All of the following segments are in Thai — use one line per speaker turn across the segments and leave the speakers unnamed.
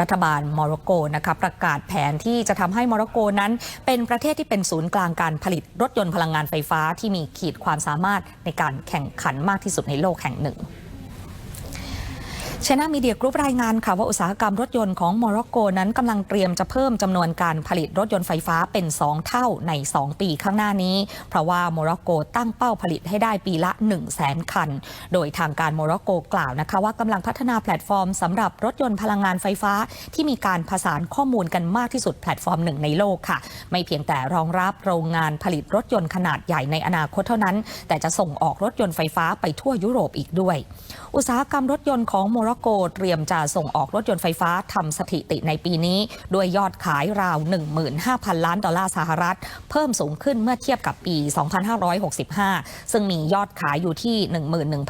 รัฐบาลโมร็อกโกนะคะประกาศแผนที่จะทำให้โมร็อกโกนั้น เป็นประเทศที่เป็นศูนย์กลางการผลิตรถยนต์พลังงานไฟฟ้าที่มีขีดความสามารถในการแข่งขันมากที่สุดในโลกแห่งหนึ่ง ชนะมีเดียกรุ๊ปรายงานค่ะว่าอุตสาหกรรมรถยนต์ของโมร็อกโกนั้นกำลังเตรียมจะเพิ่มจำนวนการผลิตรถยนต์ไฟฟ้าเป็น 2 เท่าใน 2 ปีข้างหน้านี้ เพราะว่าโมร็อกโกตั้งเป้าผลิตให้ได้ปีละ 1 0 0 0 0แสนคัน โดยทางการโมร็อกโกกล่าวนะคะว่ากำลังพัฒนาแพลตฟอร์มสำหรับรถยนต์พลังงานไฟฟ้า ที่มีการผสานข้อมูลกันมากที่สุดแพลตฟอร์มหนึ่งในโลกค่ะ ไม่เพียงแต่รองรับโรงงานผลิตรถยนต์ขนาดใหญ่ในอนาคตเท่านั้น แต่จะส่งออกรถยนต์ไฟฟ้าไปทั่วยุโรปอีกด้วย อุตสาหกรรมรถยนต์ของโมร็อกโกเตรียมจะส่งออกรถยนต์ไฟฟ้าทำสถิติในปีนี้ ด้วยยอดขายราว 15,000 ล้านดอลลาร์สหรัฐ เพิ่มสูงขึ้นเมื่อเทียบกับปี 2565 ซึ่งมียอดขายอยู่ที่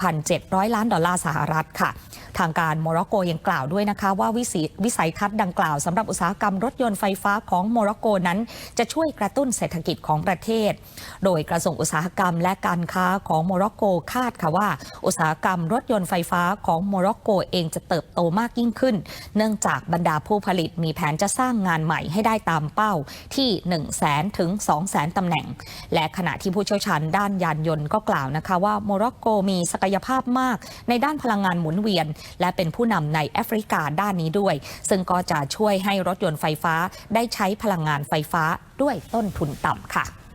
11,700 ล้านดอลลาร์สหรัฐค่ะ ทางการโมร็อกโกยังกล่าวด้วยนะคะว่าวิสวิสัยทัศน์ดังกล่าวสำหรับอุตสาหกรรมรถยนต์ไฟฟ้าของโมร็อกโกนั้นจะช่วยกระตุ้นเศรษฐกิจของประเทศ โดยกระทรวงอุตสาหกรรมและการค้าของโมร็อกโกคาดค่ะว่า อุตสาหกรรมรถยนต์ไฟฟ้าของโมร็อกโกเองจะเติบโตมากยิ่งขึ้น เนื่องจากบรรดาผู้ผลิตมีแผนจะสร้างงานใหม่ให้ได้ตามเป้าที่ 1 0 0 0 0แสนถึง2 0 0แสนตำแหน่ง และขณะที่ผู้เชี่ยวชาญด้านยานยนต์ก็กล่าวนะคะว่าโมร็อกโกมีศักยภาพมาก ในด้านพลังงานหมุนเวียน และเป็นผู้นำในแอฟริกาด้านนี้ด้วย ซึ่งก็จะช่วยให้รถยนต์ไฟฟ้าได้ใช้พลังงานไฟฟ้าด้วยต้นทุนต่ำค่ะ